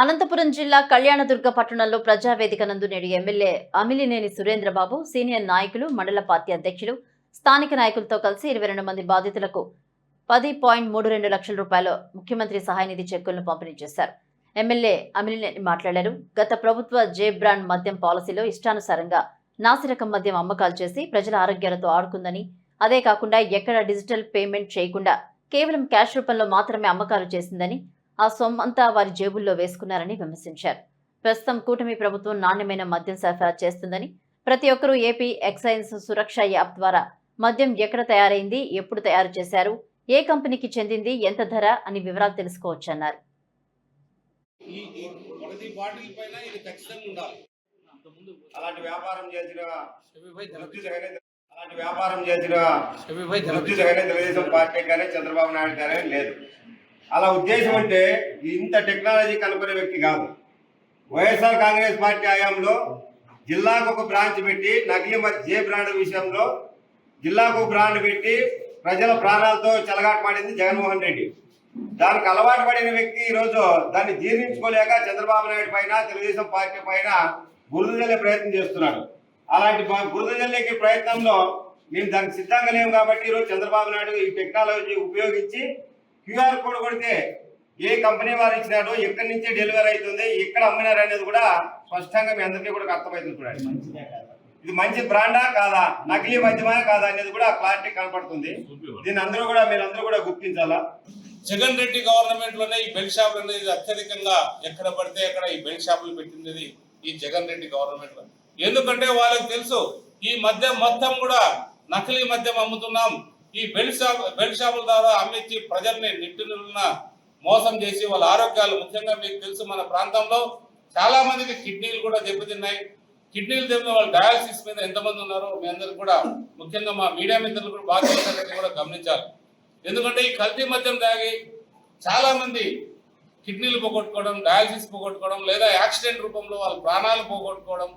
అనంతపురం జిల్లా కళ్యాణదుర్గ పట్టణంలో ప్రజావేదిక నందు నేడు ఎమ్మెల్యే అమిలినేని సురేంద్రబాబు సీనియర్ నాయకులు మండల పార్టీ అధ్యక్షులు స్థానిక నాయకులతో కలిసి ఇరవై రెండు మంది బాధితులకు పది పాయింట్ మూడు రెండు లక్షల రూపాయల ముఖ్యమంత్రి సహాయ నిధి చెక్కులను పంపిణీ చేశారు. ఎమ్మెల్యే అమిలినేని మాట్లాడారు. గత ప్రభుత్వ జే బ్రాండ్ మద్యం పాలసీలో ఇష్టానుసారంగా నాసిరకం మద్యం అమ్మకాలు చేసి ప్రజల ఆరోగ్యాలతో ఆడుకుందని అదే కాకుండా ఎక్కడ డిజిటల్ పేమెంట్ చేయకుండా కేవలం క్యాష్ రూపంలో మాత్రమే అమ్మకాలు చేసిందని ఆ సొమ్మంతా వారి జేబుల్లో వేసుకున్నారని విమర్శించారు. ప్రస్తుతం కూటమి ప్రభుత్వం నాణ్యమైన మద్యం సరఫరా చేస్తుందని ప్రతి ఒక్కరూ ఏపీ ఎక్సైజ్ సురక్ష యాప్ ద్వారా మద్యం ఎక్కడ తయారైంది ఎప్పుడు తయారు చేశారు ఏ కంపెనీకి చెందింది ఎంత ధర అని వివరాలు తెలుసుకోవచ్చన్నారు. ఈ ఈ ప్రతి బాటిల్ పైన ఇది ఖచ్చితంగా ఉండాలి. అలాంటి వ్యాపారం చేసిన అలాంటి వ్యాపారం తెలుగుదేశం పార్టీ కానీ చంద్రబాబు నాయుడు కానీ లేదు. అలా ఉద్దేశం అంటే ఇంత టెక్నాలజీ కనుక్కునే వ్యక్తి కాదు. వైఎస్ఆర్ కాంగ్రెస్ పార్టీ హయాంలో జిల్లాకు ఒక బ్రాంచ్ పెట్టి నకిలీ మరి జే బ్రాండ్ విషయంలో జిల్లాకు బ్రాండ్ పెట్టి ప్రజల ప్రాణాలతో చెలగాటమాడింది జగన్మోహన్ రెడ్డి. దానికి అలవాటు పడిన వ్యక్తి ఈరోజు దాన్ని జీర్ణించుకోలేక చంద్రబాబు నాయుడు పైన తెలుగుదేశం పార్టీ పైన బురద జల్లే ప్రయత్నం చేస్తున్నాడు. అలాంటి బ- బురద జల్లేకి ప్రయత్నంలో మేము దానికి సిద్ధంగా లేము కాబట్టి ఈరోజు చంద్రబాబు నాయుడు ఈ టెక్నాలజీ ఉపయోగించి క్యూఆర్ కోడ్ కొడితే ఏ కంపెనీ వారు ఇచ్చినాడు ఎక్కడి నుంచి డెలివరీ అవుతుంది ఎక్కడ అమ్మినారు అనేది కూడా స్పష్టంగా మీ అందరికీ కూడా అర్థమవుతుంది చూడండి. ఇది మంచి బ్రాండా కాదా నకిలీ మద్యమా కాదా అనేది కూడా క్లారిటీ కనపడుతుంది. దీన్ని అందరూ కూడా మీరు అందరూ కూడా గుర్తించాలా? జగన్ రెడ్డి గవర్నమెంట్లోనే ఈ బెల్ట్ షాపులు అనేది అత్యధికంగా ఎక్కడ పడితే అక్కడ ఈ బెల్ట్ షాపులు పెట్టింది ఈ జగన్ రెడ్డి గవర్నమెంట్లో. ఎందుకంటే వాళ్ళకి తెలుసు ఈ మద్యం మొత్తం కూడా నకిలీ మద్యం అమ్ముతున్నాం. ఈ బెల్ట్ షాప్ బెల్ట్ షాపుల ద్వారా అమ్మించి ప్రజల్ని నిట్టున మోసం చేసి వాళ్ళ ఆరోగ్యాలు ముఖ్యంగా మీకు తెలుసు మన ప్రాంతంలో చాలా మందికి కిడ్నీలు కూడా దెబ్బతిన్నాయి. కిడ్నీలు దెబ్బతిన్న వాళ్ళు డయాలసిస్ మీద ఎంతమంది ఉన్నారో మీ అందరికి కూడా ముఖ్యంగా మా మీడియా మిత్రులు కూడా బాధ్యత కూడా గమనించాలి. ఎందుకంటే ఈ కల్తీ మద్యం తాగి చాలా మంది కిడ్నీలు పోగొట్టుకోవడం డయాలసిస్ పోగొట్టుకోవడం లేదా యాక్సిడెంట్ రూపంలో వాళ్ళ ప్రాణాలు పోగొట్టుకోవడం